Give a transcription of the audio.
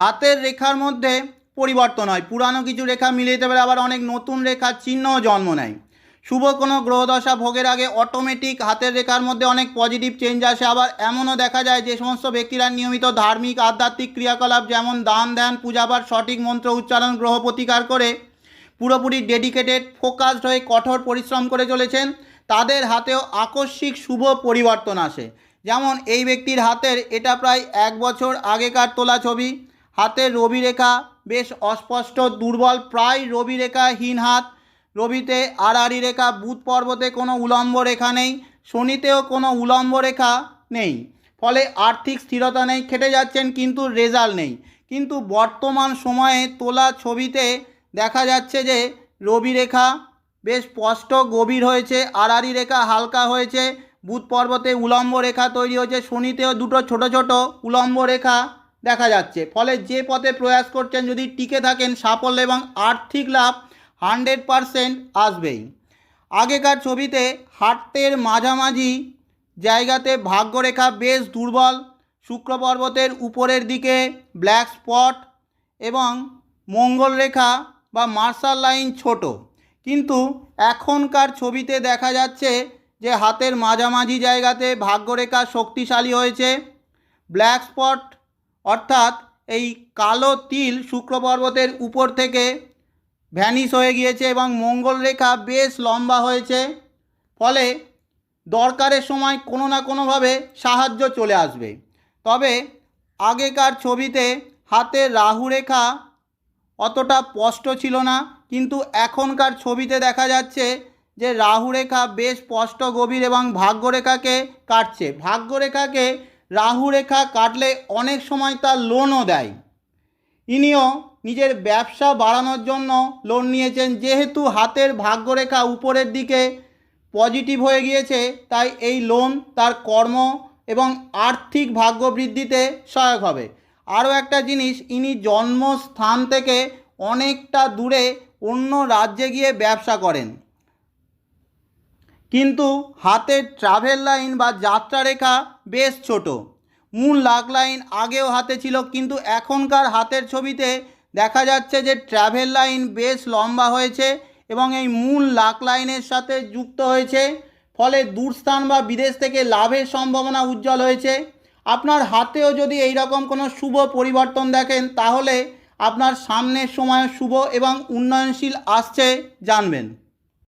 হাতের রেখার মধ্যে পরিবর্তন হয়। পুরানো কিছু রেখা মিলিয়ে যেতে পারে, আবার অনেক নতুন রেখার চিহ্নও জন্ম নেয়। শুভ কোনো গ্রহদশা ভোগের আগে অটোমেটিক হাতের রেখার মধ্যে অনেক পজিটিভ চেঞ্জ আসে। আবার এমনও দেখা যায় যে সমস্ত ব্যক্তিরা নিয়মিত ধার্মিক, আধ্যাত্মিক ক্রিয়াকলাপ যেমন দান, ধ্যান পূজাপাঠ সঠিক মন্ত্র উচ্চারণ, গ্রহ প্রতিকার করে পুরোপুরি ডেডিকেটেড ফোকাসড হয়ে কঠোর পরিশ্রম করে চলেছেন, তাদের হাতেও আকস্মিক শুভ পরিবর্তন আসে। যেমন এই ব্যক্তির হাতের এটা প্রায় এক বছর আগেকার তোলা ছবি। হাতের রবি রেখা বেশ অস্পষ্ট, দুর্বল, প্রায় রবি রেখাহীন হাত। রবিতে আড়াআড়ি রেখা বুধ পর্বতে কোনো উলম্ব রেখা নেই, শনিতেও কোনো উলম্ব রেখা নেই। ফলে আর্থিক স্থিরতা নেই, খেটে যাচ্ছেন কিন্তু রেজাল্ট নেই। কিন্তু বর্তমান সময়ে তোলা ছবিতে দেখা যাচ্ছে যে রবি রেখা বেশ স্পষ্ট, গভীর হয়েছে আড়াআড়ি রেখা হালকা হয়েছে, বুধ পর্বতে উলম্ব রেখা তৈরি হয়েছে, শনিতেও দুটো ছোট ছোট উলম্ব রেখা দেখা যাচ্ছে। ফলে যে পথে প্রয়াস করছেন, যদি টিকে থাকেন, সাফল্য এবং আর্থিক লাভ হান্ড্রেড পারসেন্ট আসবেই। আগেকার ছবিতে হাতের মাঝামাঝি জায়গাতে ভাগ্যরেখা বেশ দুর্বল। শুক্র পর্বতের উপরের দিকে ব্ল্যাক স্পট এবং মঙ্গল রেখা বা মার্শাল লাইন ছোট। কিন্তু এখনকার ছবিতে দেখা যাচ্ছে যে হাতের মাঝামাঝি জায়গাতে ভাগ্যরেখা শক্তিশালী হয়েছে। ব্ল্যাক স্পট অর্থাৎ এই কালো তিল শুক্র পর্বতের উপর থেকে ভ্যানিশ হয়ে গিয়েছে এবং মঙ্গল রেখা বেশ লম্বা হয়েছে। ফলে দরকারের সময় কোনো না কোনোভাবে সাহায্য চলে আসবে। তবে আগেকার ছবিতে হাতে রাহু রেখা অতটা স্পষ্ট ছিল না, কিন্তু এখনকার ছবিতে দেখা যাচ্ছে যে রাহু রেখা বেশ স্পষ্ট গভীর এবং ভাগ্যরেখাকে কাটছে। ভাগ্যরেখাকে রাহু রেখা কাটলে অনেক সময় তার লোনও দেয়। ইনিও নিজের ব্যবসা বাড়ানোর জন্য লোন নিয়েছেন, যেহেতু হাতের ভাগ্যরেখা উপরের দিকে পজিটিভ হয়ে গিয়েছে, তাই এই লোন তার কর্ম এবং আর্থিক ভাগ্য বৃদ্ধিতে সহায়ক হবে। আরও একটা জিনিস, ইনি জন্মস্থান থেকে অনেকটা দূরে অন্য রাজ্যে গিয়ে ব্যবসা করেন। কিন্তু হাতের ট্রাভেল লাইন বা যাত্রা রেখা বেশ ছোট। মূল লাগ লাইন আগেও হাতে ছিল, কিন্তু এখনকার হাতের ছবিতে দেখা যাচ্ছে যে ট্রাভেল লাইন বেশ লম্বা হয়েছে এবং এই মূল লাক লাইনের সাথে যুক্ত হয়েছে। ফলে দূরস্থান বা বিদেশ থেকে লাভের সম্ভাবনা উজ্জ্বল হয়েছে। আপনার হাতেও যদি এই রকম কোনো শুভ পরিবর্তন দেখেন, তাহলে আপনার সামনের সময় শুভ এবং উন্নয়নশীল আসছে, জানবেন।